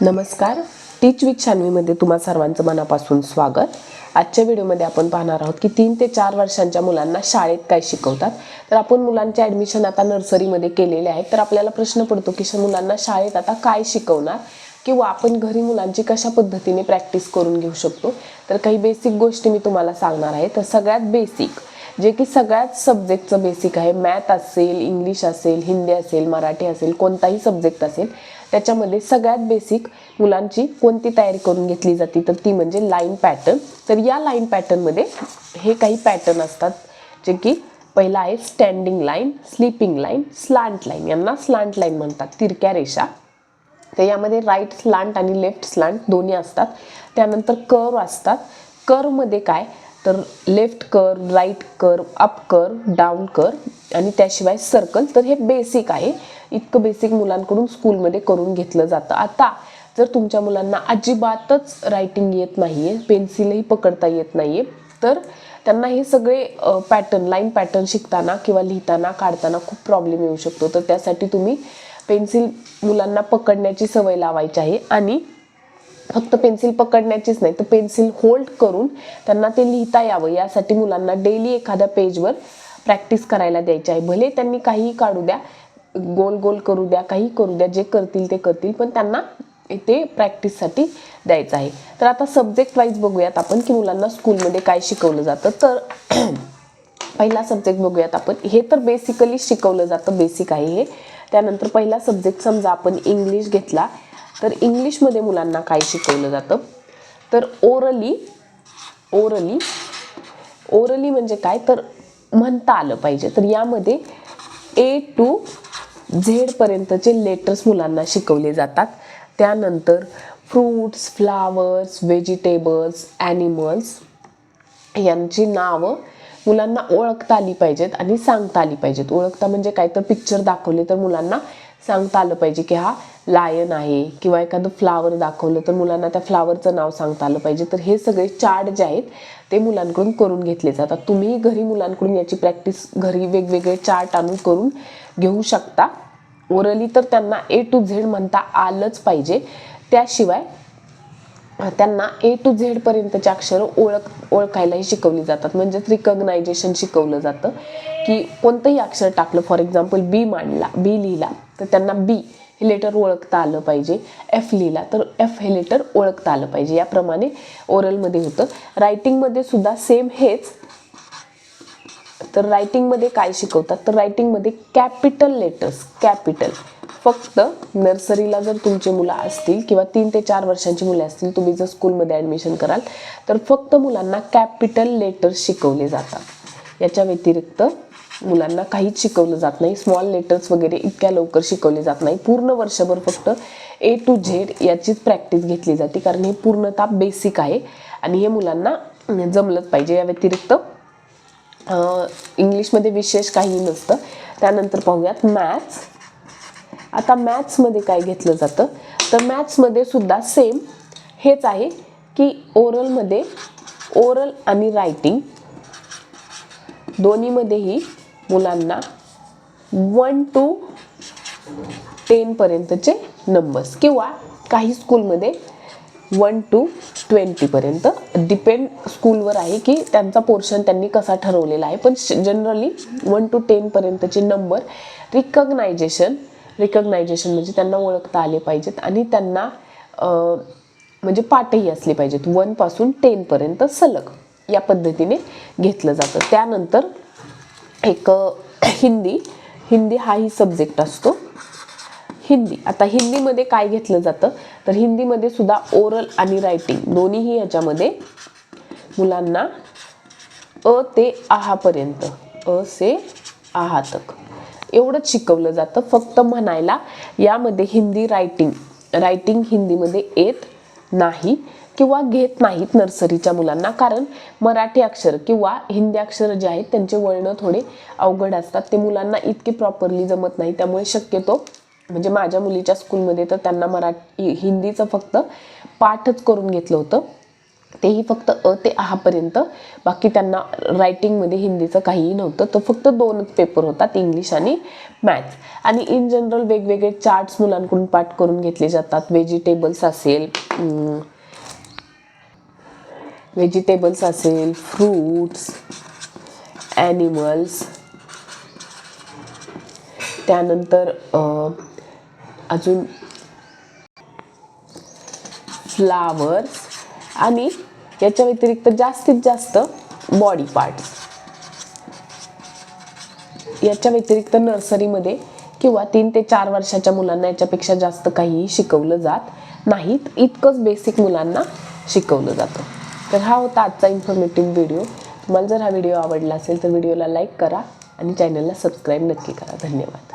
नमस्कार. टीच विथ शान्वीमध्ये तुम्हा सर्वांचं मनापासून स्वागत. आजच्या व्हिडिओमध्ये आपण पाहणार आहोत की तीन ते चार वर्षांच्या मुलांना शाळेत काय शिकवतात. तर आपण मुलांचे ॲडमिशन आता नर्सरीमध्ये केलेले आहेत. तर आपल्याला प्रश्न पडतो की श- मुलांना शाळेत आता काय शिकवणार? किंवा आपण घरी मुलांची कशा पद्धतीने प्रॅक्टिस करून घेऊ शकतो? तर काही बेसिक गोष्टी मी तुम्हाला सांगणार आहे. तर सगळ्यात बेसिक जे की सगळ्याच सब्जेक्टचं बेसिक आहे. मॅथ असेल इंग्लिश असेल हिंदी असेल मराठी असेल कोणताही सब्जेक्ट असेल त्याच्यामध्ये सगळ्यात बेसिक मुलांची कोणती तयारी करून घेतली जाते? तर ती म्हणजे लाईन पॅटर्न तर या लाईन पॅटर्नमध्ये हे काही पॅटर्न असतात जे की पहिला आहे standing line sleeping line slant line यांना स्लांट लाईन म्हणतात तिरक्या रेषा. तर यामध्ये राईट स्लांट आणि लेफ्ट स्लांट दोन्ही असतात. त्यानंतर कर्व असतात. कर्वमध्ये काय? तर लेफ्ट कर राईट कर अप कर डाऊन कर आणि त्याशिवाय सर्कल तर हे बेसिक आहे. इतकं बेसिक मुलांकडून स्कूलमध्ये करून घेतलं जातं. आता जर तुमच्या मुलांना अजिबातच रायटिंग येत नाही आहे पेन्सिलही पकडता येत नाही आहे तर त्यांना हे सगळे पॅटर्न लाईन पॅटर्न शिकताना किंवा लिहिताना काढताना खूप प्रॉब्लेम येऊ शकतो. तर त्यासाठी तुम्ही पेन्सिल मुलांना पकडण्याची सवय लावायची आहे. आणि फक्त पेन्सिल पकडण्याचीच नाही तर पेन्सिल होल्ड करून त्यांना ते लिहिता यावं. यासाठी मुलांना डेली एखाद्या पेजवर प्रॅक्टिस करायला द्यायची आहे. भले त्यांनी काहीही काढू द्या गोल गोल करू द्या काही करू द्या जे करतील ते करतील पण त्यांना ते प्रॅक्टिससाठी द्यायचं आहे. तर आता सब्जेक्ट वाईज बघूयात आपण की मुलांना स्कूलमध्ये काय शिकवलं जातं. तर पहिला सब्जेक्ट बघूयात आपण. हे तर बेसिकली शिकवलं जातं बेसिक आहे हे. त्यानंतर पहिला सब्जेक्ट समजा आपण इंग्लिश घेतला तर इंग्लिशमध्ये मुलांना काय शिकवलं जातं? तर ओरली ओरली ओरली म्हणजे काय? तर म्हणता आलं पाहिजे. तर यामध्ये ए टू झेडपर्यंतचे लेटर्स मुलांना शिकवले जातात. त्यानंतर फ्रूट्स फ्लावर्स व्हेजिटेबल्स ॲनिमल्स यांची नावं मुलांना ओळखता आली पाहिजेत आणि सांगता आली पाहिजेत. ओळखता म्हणजे काय? तर पिक्चर दाखवले तर मुलांना सांगता आलं पाहिजे की हा लायन आहे किंवा एखादं फ्लावर दाखवलं तर मुलांना त्या फ्लावरचं नाव सांगता आलं पाहिजे. तर हे सगळे चार्ट जे आहेत ते मुलांकडून करून घेतले जातात. तुम्ही घरी मुलांकडून याची प्रॅक्टिस घरी वेगवेगळे चार्ट आणून करून घेऊ शकता. ओरली तर त्यांना ए टू झेड म्हणता आलंच पाहिजे. त्याशिवाय त्यांना ए टू झेड पर्यंतचे अक्षरं ओळख ओळखायलाही शिकवली जातात. म्हणजेच रिकग्नायझेशन शिकवलं जातं की कोणतंही अक्षर टाकलं. फॉर एक्झाम्पल बी मांडला बी लिहिला तर त्यांना बी हे लेटर ओळखता आलं पाहिजे. एफ लिहिला तर एफ हे लेटर ओळखता आलं पाहिजे. याप्रमाणे ओरलमध्ये होतं. रायटिंगमध्ये सुद्धा सेम हेच. तर रायटिंगमध्ये काय शिकवतात? तर रायटिंगमध्ये कॅपिटल लेटर्स कॅपिटल फक्त नर्सरीला जर तुमचे मुलं असतील किंवा तीन ते चार वर्षांची मुलं असतील तुम्ही जर स्कूलमध्ये ॲडमिशन कराल तर फक्त मुलांना कॅपिटल लेटर्स शिकवले जातात. याच्या व्यतिरिक्त मुलांना काहीच शिकवलं जात नाही. स्मॉल लेटर्स वगैरे इतक्या लवकर शिकवले जात नाही. पूर्ण वर्षभर फक्त ए टू झेड याचीच प्रॅक्टिस घेतली जाते. कारण हे पूर्णतः बेसिक आहे. आणि हे मुलांना जमलंच पाहिजे. या व्यतिरिक्त इंग्लिशमध्ये विशेष काही नसतं. त्यानंतर पाहूयात मॅथ्स आता मॅथ्समध्ये काय घेतलं जातं? तर मॅथ्समध्ये सुद्धा सेम हेच आहे की ओरलमध्ये ओरल आणि रायटिंग दोन्हीमध्येही मुलांना वन टू टेनपर्यंतचे नंबर्स किंवा काही स्कूलमध्ये वन टू ट्वेंटीपर्यंत डिपेंड स्कूलवर आहे की त्यांचा पोर्शन त्यांनी कसा ठरवलेला आहे. पण जनरली वन टू टेनपर्यंतचे नंबर रिकग्नायझेशन रिकग्नायझेशन म्हणजे त्यांना ओळखता आले पाहिजेत आणि त्यांना म्हणजे पाठही असले पाहिजेत. वनपासून टेनपर्यंत सलग या पद्धतीने घेतलं जातं. त्यानंतर एक हिंदी. हिंदी हाही सब्जेक्ट असतो. हिंदी. आता हिंदीमध्ये काय घेतलं जातं? तर हिंदीमध्ये सुद्धा ओरल आणि रायटिंग दोन्हीही याच्यामध्ये मुलांना अ ते आहापर्यंत अ से आहा तक एवढंच शिकवलं जातं. फक्त म्हणायला यामध्ये हिंदी रायटिंग रायटिंग हिंदीमध्ये येत नाही किंवा घेत नाहीत नर्सरीच्या मुलांना. कारण मराठी अक्षर किंवा हिंदी अक्षर जे आहेत त्यांचे वळणं थोडे अवघड असतात. ते मुलांना इतके प्रॉपरली जमत नाही. त्यामुळे शक्यतो म्हणजे माझ्या मुलीच्या स्कूलमध्ये तर त्यांना मराठी हिंदीचं फक्त पाठच करून घेतलं होतं. तेही फक्त अ ते आहापर्यंत बाकी त्यांना रायटिंगमध्ये हिंदीचं काहीही नव्हतं. तर फक्त दोनच पेपर होतात इंग्लिश आणि मॅथ्स आणि इन जनरल वेगवेगळे चार्ट्स मुलांकडून पाठ करून घेतले जातात. व्हेजिटेबल्स असेल व्हेजिटेबल्स असेल फ्रूट्स ॲनिमल्स त्यानंतर अजून फ्लावर्स आणि याच्या व्यतिरिक्त जास्तीत जास्त बॉडी पार्ट्स याच्या व्यतिरिक्त नर्सरीमध्ये किंवा तीन ते चार वर्षाच्या मुलांना याच्यापेक्षा जास्त काहीही शिकवलं जात नाहीत. इतकंच बेसिक मुलांना शिकवलं जातं. तर हा होता आजचा इन्फॉर्मेटिव्ह व्हिडिओ तुम्हाला जर हा व्हिडिओ आवडला असेल तर व्हिडिओला लाईक करा आणि चॅनलला सबस्क्राईब नक्की करा. धन्यवाद.